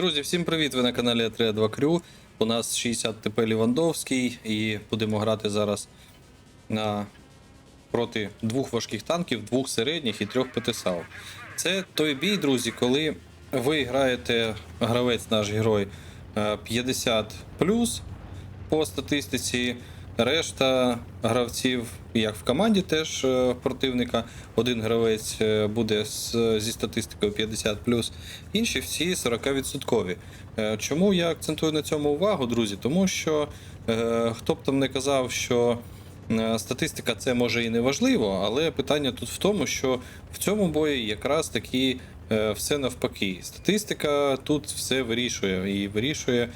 Друзі, всім привіт! Ви на каналі А32 Крю. У нас 60 ТП Лівандовський і будемо грати зараз на... проти двох важких танків, двох середніх і трьох ПТСАУ. Це той бій, друзі, коли ви граєте гравець наш герой е, 50 по статистиці. Решта гравців, як в команді, теж е, противника. Один гравець е, буде зі статистикою 50 інші всі 40%. Е, Чому я акцентую на цьому увагу, друзі? Тому що хто б там не казав, що статистика це може і не важливо, але питання тут в тому, що в цьому бої якраз таки е, все навпаки. Статистика тут все вирішує і вирішує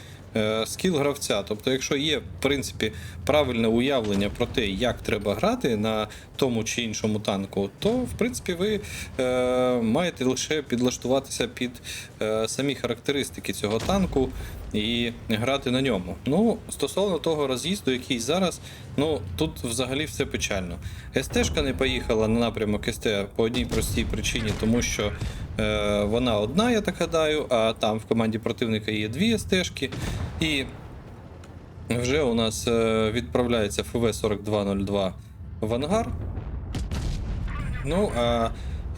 скіл гравця. Тобто, якщо є в принципі правильне уявлення про те, як треба грати на тому чи іншому танку, то в принципі ви е, маєте лише підлаштуватися під е, самі характеристики цього танку і грати на ньому. Ну, стосовно того роз'їзду, який зараз, ну тут взагалі все печально. СТ-шка не поїхала на напрямок СТ по одній простій причині, тому що е, вона одна, я так гадаю, а там в команді противника є дві СТ-шки. І вже у нас е, відправляється ФВ-4202 в ангар. Ну, а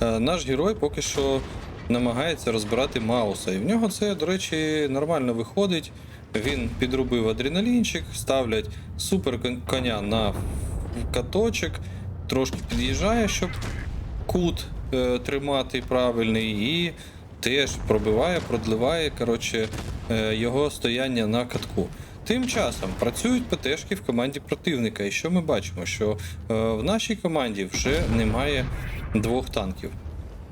е, наш герой поки що намагається розбирати Мауса. І в нього це, до речі, нормально виходить. Він підробив адреналінчик, ставлять супер коня на каточок, трошки під'їжджає, щоб кут е, тримати правильний, і теж пробиває, продливає коротше, е, його стояння на катку. Тим часом працюють ПТшки в команді противника. І що ми бачимо? Що е, в нашій команді вже немає двох танків.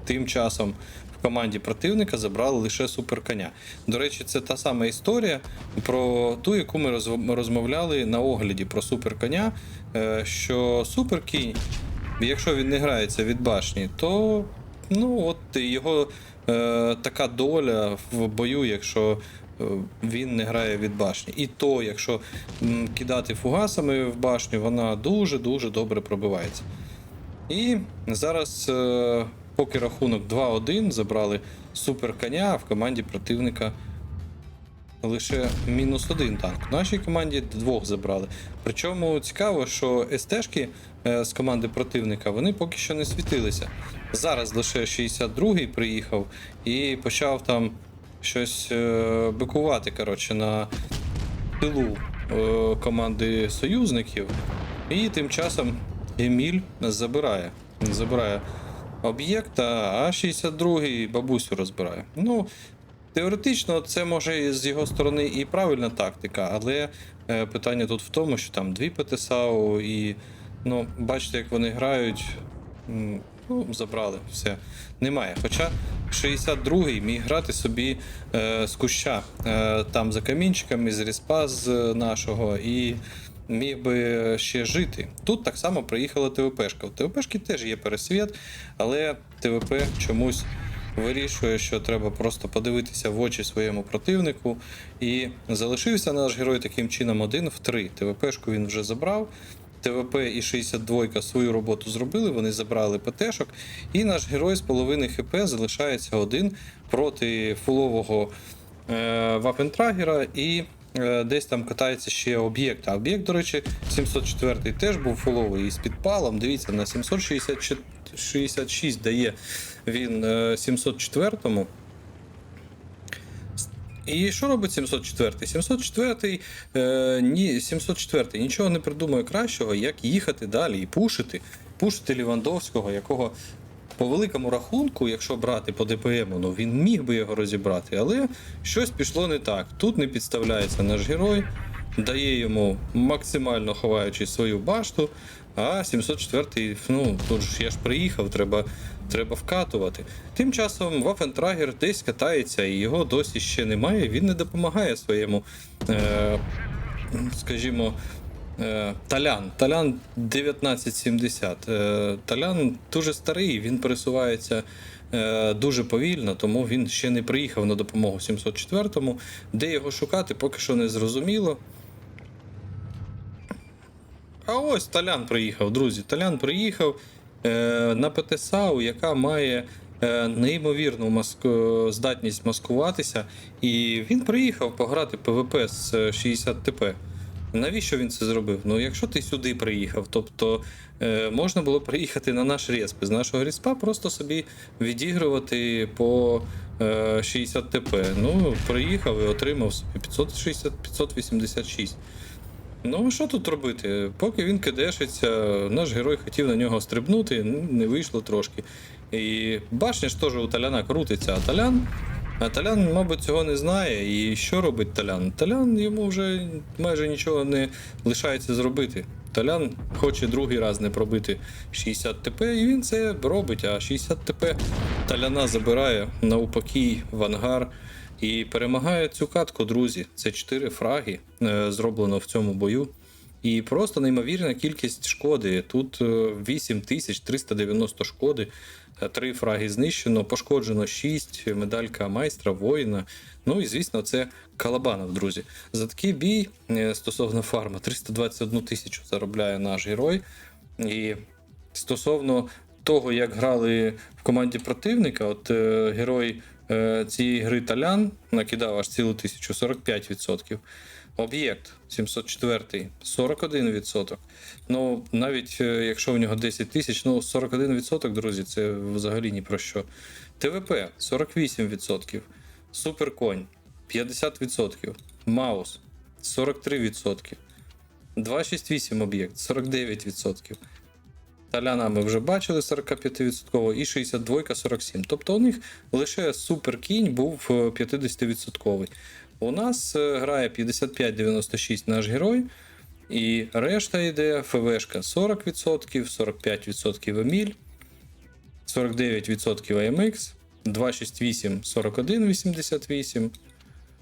Тим часом в команді противника забрали лише суперконя. До речі, це та сама історія про ту, яку ми розмовляли на огляді про суперконя. е, Що суперкінь, якщо він не грається від башні, то ну от його е, така доля в бою, якщо е, він не грає від башні. І то, якщо м, кидати фугасами в башню, вона дуже-дуже добре пробивається. І зараз, е, поки рахунок 2-1, забрали супер коня, в команді противника лише мінус один танк. В нашій команді двох забрали. Причому цікаво, що СТшки е, з команди противника вони поки що не світилися. Зараз лише 62-й приїхав і почав там щось е, бикувати коротше, на тилу е, команди союзників. І тим часом Еміль забирає. Забирає об'єкт, а 62-й бабусю розбирає. Ну, теоретично, це може з його сторони і правильна тактика, але е, питання тут в тому, що там дві ПТСАУ і ну, бачите, як вони грають. Ну, забрали, все. Немає. Хоча 62-й міг грати собі е, з куща е, там за камінчиками, з ріспа з нашого, і міг би ще жити. Тут так само приїхала ТВПшка. У ТВПшки теж є пересвіт, але ТВП чомусь вирішує, що треба просто подивитися в очі своєму противнику. І залишився наш герой таким чином один в три. ТВПшку він вже забрав. ТВП і 62 свою роботу зробили, вони забрали ПТшок, і наш герой з половини ХП залишається один проти фулового е, вапентрагера і е, десь там катається ще об'єкт. А об'єкт, до речі, 704 теж був фуловий із підпалом. Дивіться, на 766 дає він е, 704-му. І що робить 704? 704, е, ні, 704 нічого не придумує кращого, як їхати далі і пушити. Пушити Лівандовського, якого по великому рахунку, якщо брати по ДПМу, ну він міг би його розібрати, але щось пішло не так. Тут не підставляється наш герой, дає йому максимально ховаючи свою башту. А 704 ну тут ж я ж приїхав, треба, треба вкатувати. Тим часом Вафентрагер десь катається, і його досі ще немає. Він не допомагає своєму, е, скажімо, е, Талян. Талян 1970. Е, Талян дуже старий, він пересувається. е, Дуже повільно, тому він ще не приїхав на допомогу 704-му. Де його шукати, поки що не зрозуміло. А ось Талян приїхав, друзі. Талян приїхав на ПТСАУ, яка має е, неймовірну маск- здатність маскуватися, і він приїхав пограти ПВП з е, 60 ТП. Навіщо він це зробив? Ну, якщо ти сюди приїхав, тобто е, можна було приїхати на наш респ. З нашого респа просто собі відігрувати по е, 60 ТП. Ну, приїхав і отримав собі 560 586. Ну, що тут робити? Поки він кидешиться, наш герой хотів на нього стрибнути, ну, не вийшло трошки. І башня ж теж у Таляна крутиться, а. А Талян, мабуть, цього не знає. І що робить Талян? Талян йому вже майже нічого не лишається зробити. Талян хоче другий раз не пробити 60 ТП, і він це робить. А 60 ТП Таляна забирає навпаки в ангар. І перемагає цю катку, друзі. Це 4 фраги е, зроблено в цьому бою. І просто неймовірна кількість шкоди. Тут е, 8390 шкоди, 3 фраги знищено, пошкоджено 6, медалька майстра, воїна. Ну і звісно, це Калабанов, друзі. За такий бій е, стосовно фарма 321 тисячу заробляє наш герой. І стосовно того, як грали в команді противника, от е, герой е, цієї гри Талян накидав аж цілу тисячу 45%. Об'єкт 704 41%. Ну, навіть е, якщо в нього 10 тисяч, ну 41%, друзі, це взагалі ні про що. ТВП 48%, Суперконь 50%, Маус 43%, 268 об'єкт 49%. Таляна ми вже бачили 45% і 62 47%. Тобто у них лише суперкінь був е, 50%. У нас е, грає 55-96 наш герой, і решта йде ФВшка 40%, 45% Еміль, 49% AMX, 268 41,88,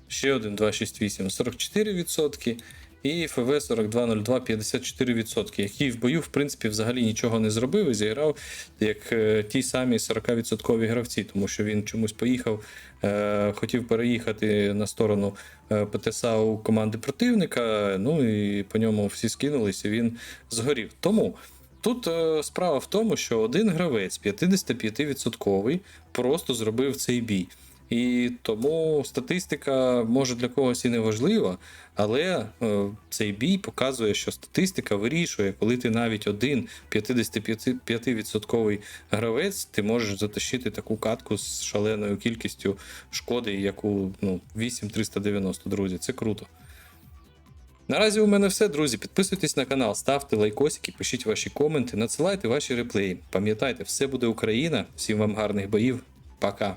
ще один 268 44%, і ФВ 4202 54%, який в бою, в принципі, взагалі нічого не зробив і зіграв як е, ті самі 40% гравці, тому що він чомусь поїхав, е, хотів переїхати на сторону е, ПТСА у команди противника. Ну і по ньому всі скинулись, і він згорів. Тому. Тут е, справа в тому, що один гравець 55% просто зробив цей бій. І тому статистика може для когось і не важлива, але е, цей бій показує, що статистика вирішує, коли ти навіть один 55% гравець, ти можеш затащити таку катку з шаленою кількістю шкоди, яку ну, 8390, друзі. Це круто. Наразі у мене все, друзі. Підписуйтесь на канал, ставте лайкосики, пишіть ваші коменти, надсилайте ваші реплеї. Пам'ятайте, все буде Україна. Всім вам гарних боїв. Пока.